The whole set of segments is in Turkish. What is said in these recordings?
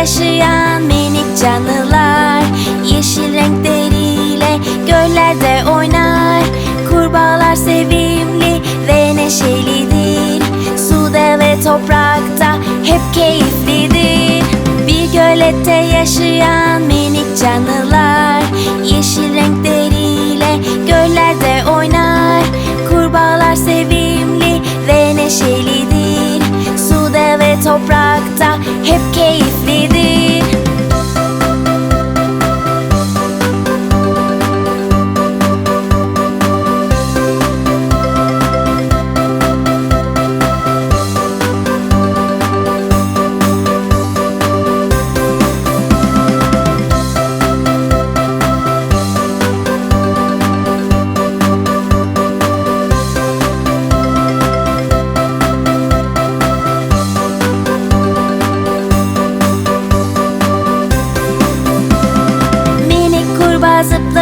yaşayan minik canlılar. Yeşil renkleriyle göllerde oynar. Kurbağalar sevimli ve neşelidir. Suda ve toprakta hep keyiflidir. Bir gölette yaşayan minik canlılar. Yeşil renkleriyle göllerde oynar. Kurbağalar sevimli ve neşelidir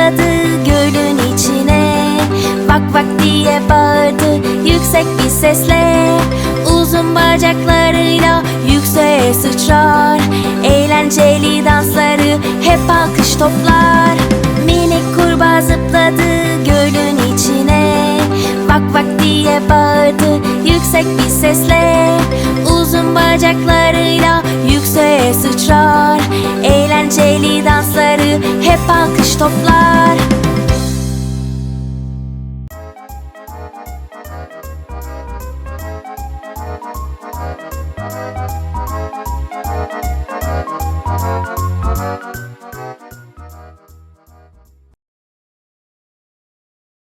zıpladı gölün içine. Vak vak diye bağırdı yüksek bir sesle. Uzun bacaklarıyla yükseğe sıçrar. Eğlenceli dansları hep alkış toplar. Minik kurbağa zıpladı gölün içine. Vak vak diye bağırdı yüksek bir sesle. Uzun bacaklarıyla yükseğe sıçrar. Eğlenceli dansları hep alkış toplar